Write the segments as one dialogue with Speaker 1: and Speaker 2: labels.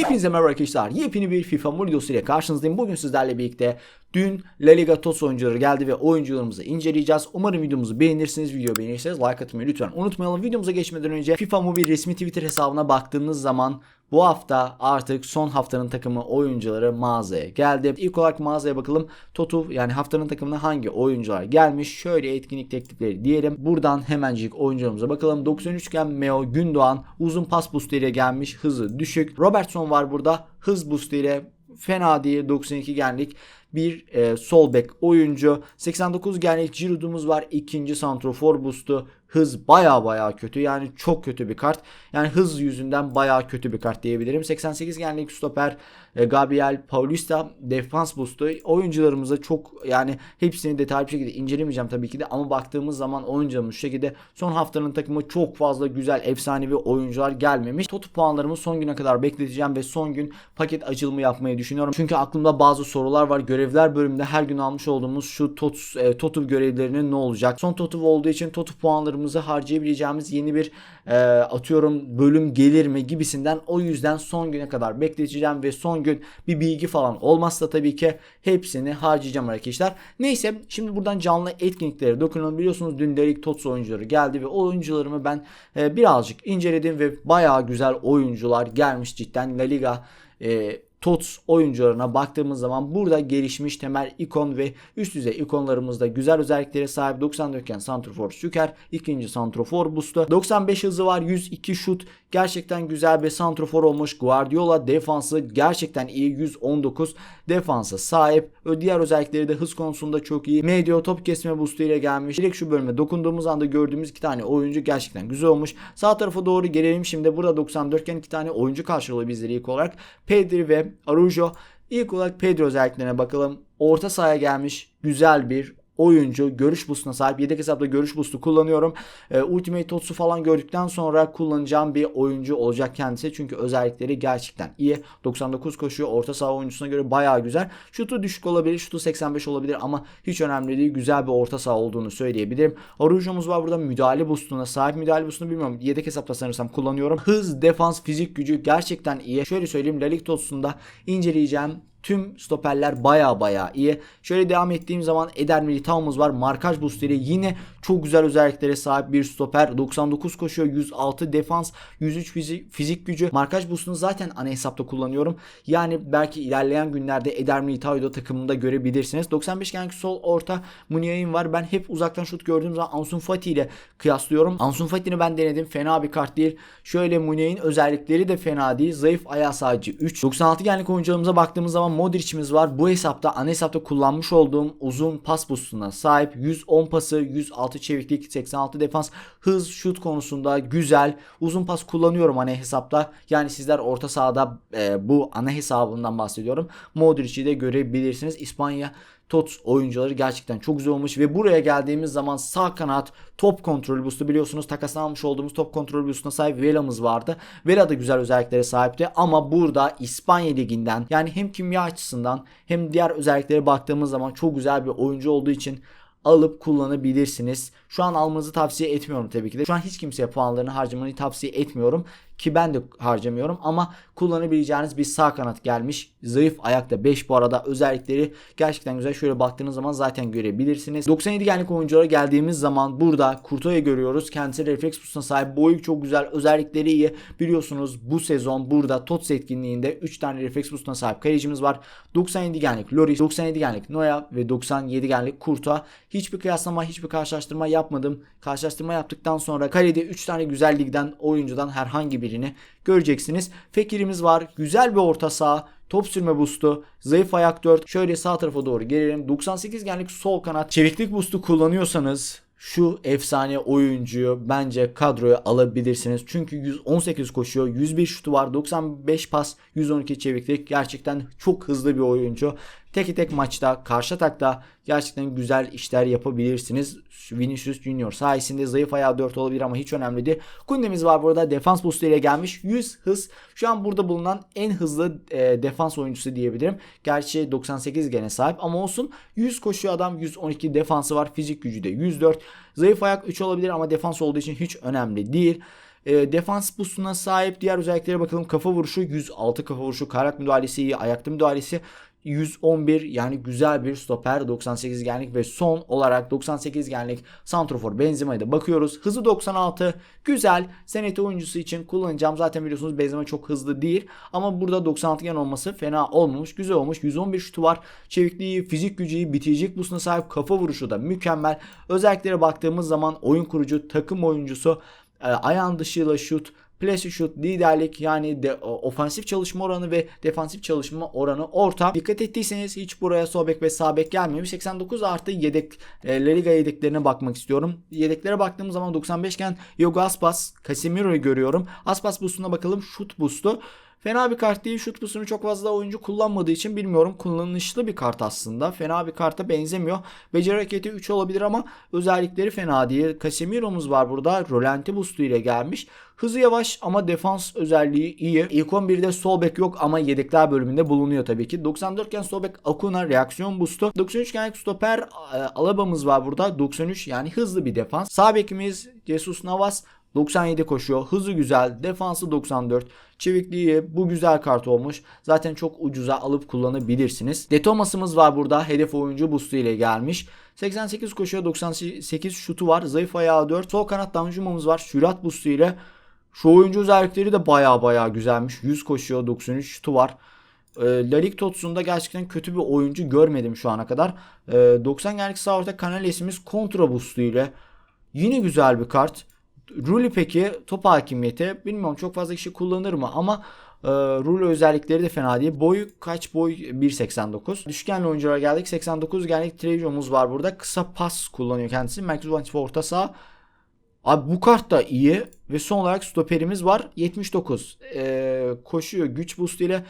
Speaker 1: Hepinize merhaba arkadaşlar. Yepyeni bir FIFA videosu ile karşınızdayım. Bugün sizlerle birlikte dün La Liga TOTS oyuncuları geldi ve oyuncularımızı inceleyeceğiz. Umarım videomuzu beğenirsiniz. Video beğenirseniz like atmayı lütfen unutmayalım. Videomuza geçmeden önce FIFA Mobile resmi Twitter hesabına baktığınız zaman bu hafta artık son haftanın takımı oyuncuları mağazaya geldi. İlk olarak mağazaya bakalım. Totu yani haftanın takımına hangi oyuncular gelmiş? Şöyle etkinlik teklifleri diyelim. Buradan hemencik oyuncularımıza bakalım. 93 iken Meo Gündoğan uzun pas boostu ile gelmiş. Hızı düşük. Robertson var burada. Hız boostu ile fena değil 92 genlik bir e, sol bek oyuncu. 89 genlik Giroud'umuz var. ikinci santrofor boost'u. Hız baya baya kötü. Yani çok kötü bir kart. Yani hız yüzünden baya kötü bir kart diyebilirim. 88 genlik stoper e, Gabriel Paulista defans boost'u. Oyuncularımıza çok yani hepsini detaylı bir şekilde incelemeyeceğim tabii ki de ama baktığımız zaman oyuncularımız şu şekilde son haftanın takımı çok fazla güzel efsanevi oyuncular gelmemiş. Totu puanlarımı son güne kadar bekleteceğim ve son gün paket açılımı yapmayı düşünüyorum. Çünkü aklımda bazı sorular var. Görevler bölümünde her gün almış olduğumuz şu Totu, e, Totu görevlerinin ne olacak? Son Totu olduğu için Totu puanlarımızı harcayabileceğimiz yeni bir e, atıyorum bölüm gelir mi gibisinden o yüzden son güne kadar bekleteceğim ve son gün bir bilgi falan olmazsa tabii ki hepsini harcayacağım arkadaşlar. Neyse şimdi buradan canlı etkinliklere dokunalım. Biliyorsunuz dün Derek Tots oyuncuları geldi ve oyuncularımı ben e, birazcık inceledim ve bayağı güzel oyuncular gelmiş cidden La Liga e, TOTS oyuncularına baktığımız zaman burada gelişmiş temel ikon ve üst düzey ikonlarımızda güzel özelliklere sahip 94 iken Santrofor Süker, ikinci Santrofor Boost'u, 95 hızı var, 102 şut, gerçekten güzel bir Santrofor olmuş. Guardiola defansı gerçekten iyi, 119 defansa sahip. Diğer özellikleri de hız konusunda çok iyi. Medio top kesme boost'u ile gelmiş. Direkt şu bölüme dokunduğumuz anda gördüğümüz iki tane oyuncu gerçekten güzel olmuş. Sağ tarafa doğru gelelim şimdi. Burada 94 iken iki tane oyuncu karşılıyor bizleri ilk olarak. Pedri ve Arujo. İlk olarak Pedro özelliklerine bakalım. Orta sahaya gelmiş güzel bir oyuncu görüş boostuna sahip. Yedek hesapta görüş boostu kullanıyorum. E, Ultimate Tots'u falan gördükten sonra kullanacağım bir oyuncu olacak kendisi. Çünkü özellikleri gerçekten iyi. 99 koşuyor. Orta saha oyuncusuna göre bayağı güzel. Şutu düşük olabilir. Şutu 85 olabilir ama hiç önemli değil. Güzel bir orta saha olduğunu söyleyebilirim. Arujo'muz var burada. Müdahale boostuna sahip. Müdahale boostunu bilmiyorum. Yedek hesapta sanırsam kullanıyorum. Hız, defans, fizik gücü gerçekten iyi. Şöyle söyleyeyim. La Liga Tots'unda inceleyeceğim Tüm stoperler baya baya iyi. Şöyle devam ettiğim zaman Eder Militao'muz var. Markaj boost ile yine çok güzel özelliklere sahip bir stoper. 99 koşuyor, 106 defans, 103 fizik, fizik gücü. Markaj boostunu zaten ana hesapta kullanıyorum. Yani belki ilerleyen günlerde Eder Militao'yu da takımımda görebilirsiniz. 95 genki sol orta Muniain var. Ben hep uzaktan şut gördüğüm zaman Ansun Fati ile kıyaslıyorum. Ansun Fati'ni ben denedim. Fena bir kart değil. Şöyle Muniain özellikleri de fena değil. Zayıf ayağı sadece 3. 96 genlik oyuncularımıza baktığımız zaman Modric'imiz var. Bu hesapta ana hesapta kullanmış olduğum uzun pas boostuna sahip. 110 pası, 106 çeviklik, 86 defans, hız, şut konusunda güzel. Uzun pas kullanıyorum ana hesapta. Yani sizler orta sahada e, bu ana hesabından bahsediyorum. Modric'i de görebilirsiniz. İspanya TOTS oyuncuları gerçekten çok güzel olmuş ve buraya geldiğimiz zaman sağ kanat top kontrol boost'u biliyorsunuz takaslanmış olduğumuz top kontrol boost'una sahip Vela'mız vardı. Vela da güzel özelliklere sahipti ama burada İspanya liginden yani hem kimya açısından hem diğer özelliklere baktığımız zaman çok güzel bir oyuncu olduğu için alıp kullanabilirsiniz. Şu an almanızı tavsiye etmiyorum tabii ki de. Şu an hiç kimseye puanlarını harcamayı tavsiye etmiyorum ki ben de harcamıyorum ama kullanabileceğiniz bir sağ kanat gelmiş. Zayıf ayakta 5 bu arada özellikleri gerçekten güzel. Şöyle baktığınız zaman zaten görebilirsiniz. 97 genlik oyunculara geldiğimiz zaman burada Kurto'yu görüyoruz. Kendisi refleks pusuna sahip. Boyu çok güzel. Özellikleri iyi. Biliyorsunuz bu sezon burada TOTS etkinliğinde 3 tane refleks pusuna sahip kalecimiz var. 97 genlik Loris, 97 genlik Noya ve 97 genlik Kurto. Hiçbir kıyaslama, hiçbir karşılaştırma yapmadım. Karşılaştırma yaptıktan sonra kalede 3 tane güzel ligden oyuncudan herhangi birini göreceksiniz. Fekirimiz var. Güzel bir orta saha. Top sürme boost'u, zayıf ayak 4. Şöyle sağ tarafa doğru gelelim. 98 genlik sol kanat. Çeviklik boost'u kullanıyorsanız şu efsane oyuncuyu bence kadroya alabilirsiniz. Çünkü 118 koşuyor, 101 şutu var, 95 pas, 112 çeviklik. Gerçekten çok hızlı bir oyuncu. Tek tek maçta, karşı atakta gerçekten güzel işler yapabilirsiniz. Vinicius Junior sayesinde zayıf ayağı 4 olabilir ama hiç önemli değil. Kunde'miz var burada. Defans boostu ile gelmiş. 100 hız. Şu an burada bulunan en hızlı e, defans oyuncusu diyebilirim. Gerçi 98 gene sahip ama olsun. 100 koşuyor adam. 112 defansı var. Fizik gücü de 104. Zayıf ayak 3 olabilir ama defans olduğu için hiç önemli değil. E, defans boostuna sahip diğer özelliklere bakalım. Kafa vuruşu 106 kafa vuruşu. Karak müdahalesi iyi. Ayakta müdahalesi 111 yani güzel bir stoper 98 genlik ve son olarak 98 genlik santrofor Benzema'ya da bakıyoruz. Hızı 96 güzel senete oyuncusu için kullanacağım. Zaten biliyorsunuz Benzema çok hızlı değil ama burada 96 gen olması fena olmamış. Güzel olmuş. 111 şutu var. Çevikliği, fizik gücü, iyi, bitiricilik boostuna sahip kafa vuruşu da mükemmel. Özelliklere baktığımız zaman oyun kurucu, takım oyuncusu, e, ayağın dışıyla şut, Plase shoot, liderlik yani de, ofansif çalışma oranı ve defansif çalışma oranı orta. Dikkat ettiyseniz hiç buraya sol bek ve sağ bek gelmemiş. 89 artı yedek e, La Liga yedeklerine bakmak istiyorum. Yedeklere baktığım zaman 95 iken Yogo Aspas, Casemiro'yu görüyorum. Aspas boostuna bakalım. Şut boostu. Fena bir kart değil. Şut boostunu çok fazla oyuncu kullanmadığı için bilmiyorum. Kullanışlı bir kart aslında. Fena bir karta benzemiyor. Beceri hareketi 3 olabilir ama özellikleri fena değil. Casemiro'muz var burada. Rolanti boostu ile gelmiş. Hızı yavaş ama defans özelliği iyi. İlk 11'de sol bek yok ama yedekler bölümünde bulunuyor tabii ki. 94 iken sol bek Acuna reaksiyon boostu. 93 iken stoper e, Alaba'mız var burada. 93 yani hızlı bir defans. Sağ bekimiz Jesus Navas 97 koşuyor. Hızı güzel. Defansı 94. Çevikliği bu güzel kart olmuş. Zaten çok ucuza alıp kullanabilirsiniz. Detomas'ımız var burada. Hedef oyuncu boostu ile gelmiş. 88 koşuyor. 98 şutu var. Zayıf ayağı 4. Sol kanat Danjuma'mız var. Sürat boostu ile. Şu oyuncu özellikleri de baya baya güzelmiş. 100 koşuyor. 93 şutu var. E, La Ligue Tots'unda gerçekten kötü bir oyuncu görmedim şu ana kadar. E, 90 genlik sağ orta Canales'imiz kontra boostu ile. Yine güzel bir kart. Rulli peki top hakimiyeti bilmiyorum çok fazla kişi kullanır mı ama e, Rulli özellikleri de fena değil. Boy kaç boy 1.89. Düşgenli oyunculara geldik. 89 genlik Trejo'muz var burada. Kısa pas kullanıyor kendisi. Merkez Vantif orta saha. Abi bu kart da iyi ve son olarak stoperimiz var 79. E, koşuyor güç boost ile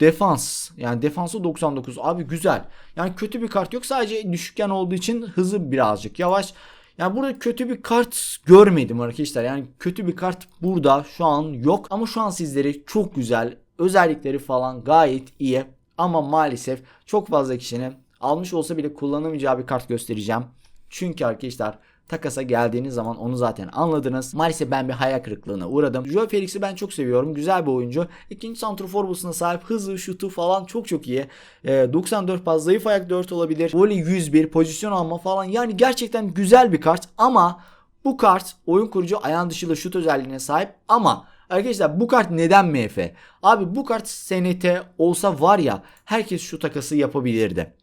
Speaker 1: defans yani defansı 99 abi güzel. Yani kötü bir kart yok sadece düşükken olduğu için hızı birazcık yavaş. Yani burada kötü bir kart görmedim arkadaşlar. Yani kötü bir kart burada şu an yok. Ama şu an sizleri çok güzel özellikleri falan gayet iyi. Ama maalesef çok fazla kişinin almış olsa bile kullanamayacağı bir kart göstereceğim. Çünkü arkadaşlar takasa geldiğiniz zaman onu zaten anladınız. Maalesef ben bir hayal kırıklığına uğradım. Joe Felix'i ben çok seviyorum. Güzel bir oyuncu. İkinci santrofor busuna sahip. Hızı, şutu falan çok çok iyi. E, 94 pas, zayıf ayak 4 olabilir. Voley 101, pozisyon alma falan. Yani gerçekten güzel bir kart ama bu kart oyun kurucu ayağın dışıyla şut özelliğine sahip ama Arkadaşlar bu kart neden MF? Abi bu kart SNT olsa var ya herkes şu takası yapabilirdi.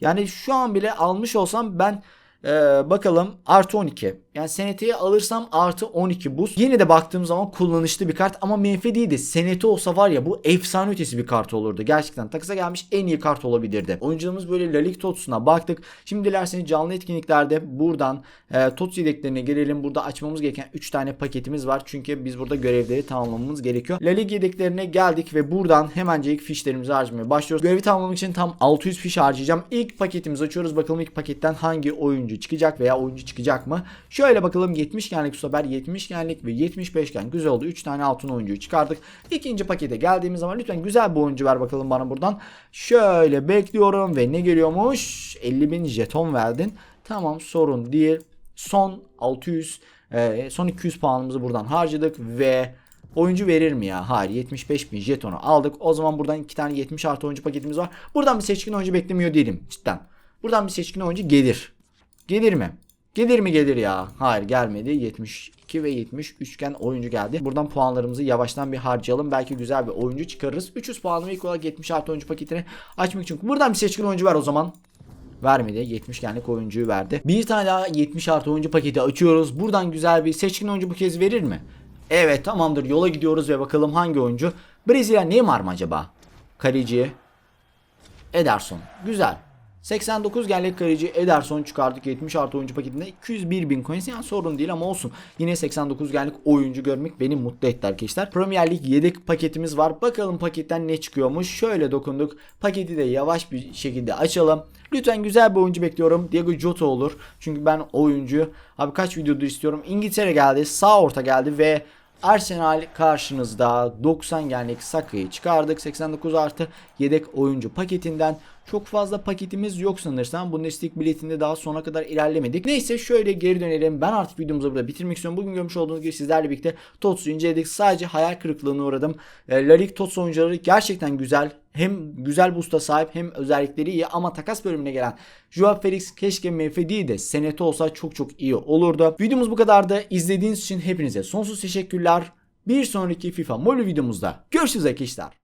Speaker 1: Yani şu an bile almış olsam ben ee, bakalım artı 12. Yani seneteye alırsam artı 12 boost. Yine de baktığım zaman kullanışlı bir kart ama menfi değildi. Senete olsa var ya bu efsane ötesi bir kart olurdu. Gerçekten takısa gelmiş en iyi kart olabilirdi. Oyuncularımız böyle La Ligue Tots'una baktık. Şimdi dilerseniz canlı etkinliklerde buradan e, Tots yedeklerine gelelim. Burada açmamız gereken 3 tane paketimiz var. Çünkü biz burada görevleri tamamlamamız gerekiyor. La Ligue yedeklerine geldik ve buradan hemencik fişlerimizi harcamaya başlıyoruz. Görevi tamamlamak için tam 600 fiş harcayacağım. İlk paketimizi açıyoruz. Bakalım ilk paketten hangi oyuncu çıkacak veya oyuncu çıkacak mı? Şöyle bakalım 70 genlik stoper, 70 genlik ve 75 genlik güzel oldu. 3 tane altın oyuncuyu çıkardık. İkinci pakete geldiğimiz zaman lütfen güzel bir oyuncu ver bakalım bana buradan. Şöyle bekliyorum ve ne geliyormuş? 50 bin jeton verdin. Tamam sorun değil. Son 600 e, son 200 puanımızı buradan harcadık ve Oyuncu verir mi ya? Hayır 75 bin jetonu aldık. O zaman buradan iki tane 70 artı oyuncu paketimiz var. Buradan bir seçkin oyuncu beklemiyor değilim cidden. Buradan bir seçkin oyuncu gelir. Gelir mi? Gelir mi gelir ya? Hayır gelmedi. 72 ve 70 üçgen oyuncu geldi. Buradan puanlarımızı yavaştan bir harcayalım. Belki güzel bir oyuncu çıkarırız. 300 puanımı ilk olarak 70 artı oyuncu paketini açmak için. Buradan bir seçkin oyuncu var o zaman vermedi. 70 genlik oyuncuyu verdi. Bir tane daha 70 artı oyuncu paketi açıyoruz. Buradan güzel bir seçkin oyuncu bu kez verir mi? Evet tamamdır yola gidiyoruz ve bakalım hangi oyuncu. Brezilya Neymar mı acaba? Kaleci Ederson. Güzel. 89 genlik kaleci Ederson çıkardık 70 artı oyuncu paketinde 201 bin coins yani sorun değil ama olsun. Yine 89 genlik oyuncu görmek beni mutlu etti arkadaşlar. Premier Lig yedek paketimiz var. Bakalım paketten ne çıkıyormuş. Şöyle dokunduk. Paketi de yavaş bir şekilde açalım. Lütfen güzel bir oyuncu bekliyorum. Diego Jota olur. Çünkü ben oyuncuyu abi kaç videodur istiyorum. İngiltere geldi. Sağ orta geldi ve Arsenal karşınızda 90 genlik Saka'yı çıkardık. 89 artı yedek oyuncu paketinden. Çok fazla paketimiz yok sanırsam. Bundesliga biletinde daha sona kadar ilerlemedik. Neyse şöyle geri dönelim. Ben artık videomuzu burada bitirmek istiyorum. Bugün görmüş olduğunuz gibi sizlerle birlikte TOTS'u inceledik. Sadece hayal kırıklığına uğradım. E, La TOTS oyuncuları gerçekten güzel. Hem güzel boost'a sahip hem özellikleri iyi ama takas bölümüne gelen Joao Felix keşke MFD de senete olsa çok çok iyi olurdu. Videomuz bu kadardı. İzlediğiniz için hepinize sonsuz teşekkürler. Bir sonraki FIFA Mobile videomuzda görüşürüz arkadaşlar.